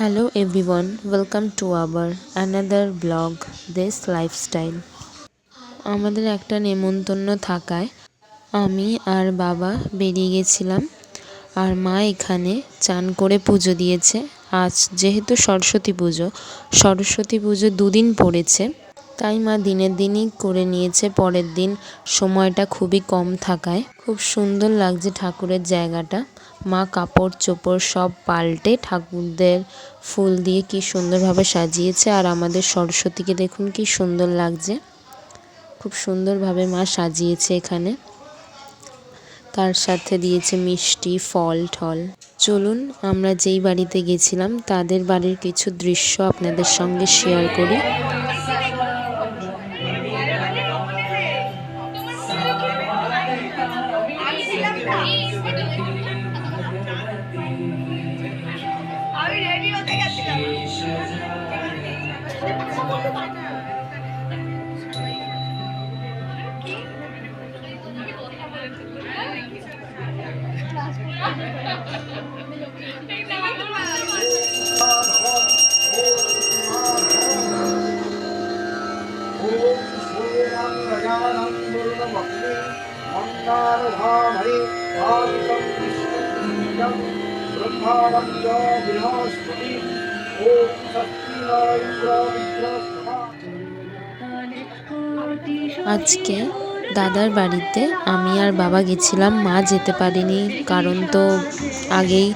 Hello everyone welcome to আবার another blog দেশ lifestyle আমাদের একটা নেমন্তন্ন থাকায় আমি আর বাবা বেরিয়ে গেছিলাম আর মা এখানে চান করে পুজো দিয়েছে। আজ যেহেতু সরস্বতী পুজো সরস্বতী পুজো দুদিন পড়েছে। তাই মা দিনের দিনই করে নিয়েছে, পরের দিন সময়টা খুবই কম থাকায়। খুব সুন্দর লাগছে ঠাকুরের জায়গাটা। মা কাপড় চোপড় সব পাল্টে ঠাকুরদের ফুল দিয়ে কি সুন্দরভাবে সাজিয়েছে, আর আমাদের সরস্বতীকে দেখুন কি সুন্দর লাগছে। খুব সুন্দরভাবে মা সাজিয়েছে এখানে। তার সাথে দিয়েছে মিষ্টি, ফল, ঠল। চলুন, আমরা যেই বাড়িতে গেছিলাম, তাদের বাড়ির কিছু দৃশ্য আপনাদের সঙ্গে শেয়ার করি। सूर्यं गजानं दुर्गमग्नि मन्दारधामहि आदितं विष्णुं ब्रह्माणं च बृहस्पति ॐ षष्ठीनायुग्रविग्रहस्मा আজকে দাদার বাড়িতে আমি আর বাবা গেছিলাম মা যেতে পারিনি কারণ তো আগেই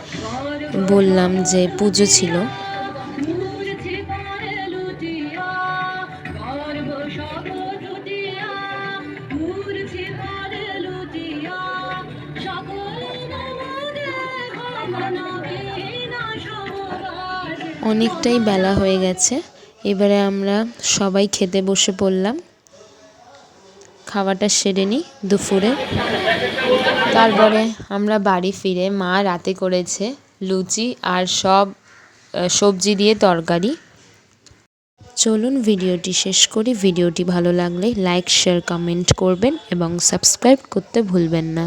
বললাম যে পুজো ছিল অনেকটাই বেলা হয়ে গেছে। এবারে আমরা সবাই খেতে বসে পড়লাম। খাওয়াটা সেরে নিই দুপুরে। তারপরে আমরা বাড়ি ফিরে মা রাতে করেছে লুচি আর সব সবজি দিয়ে তরকারি। চলুন ভিডিওটি শেষ করি। ভিডিওটি ভালো লাগলে লাইক, শেয়ার, কমেন্ট করবেন এবং সাবস্ক্রাইব করতে ভুলবেন না।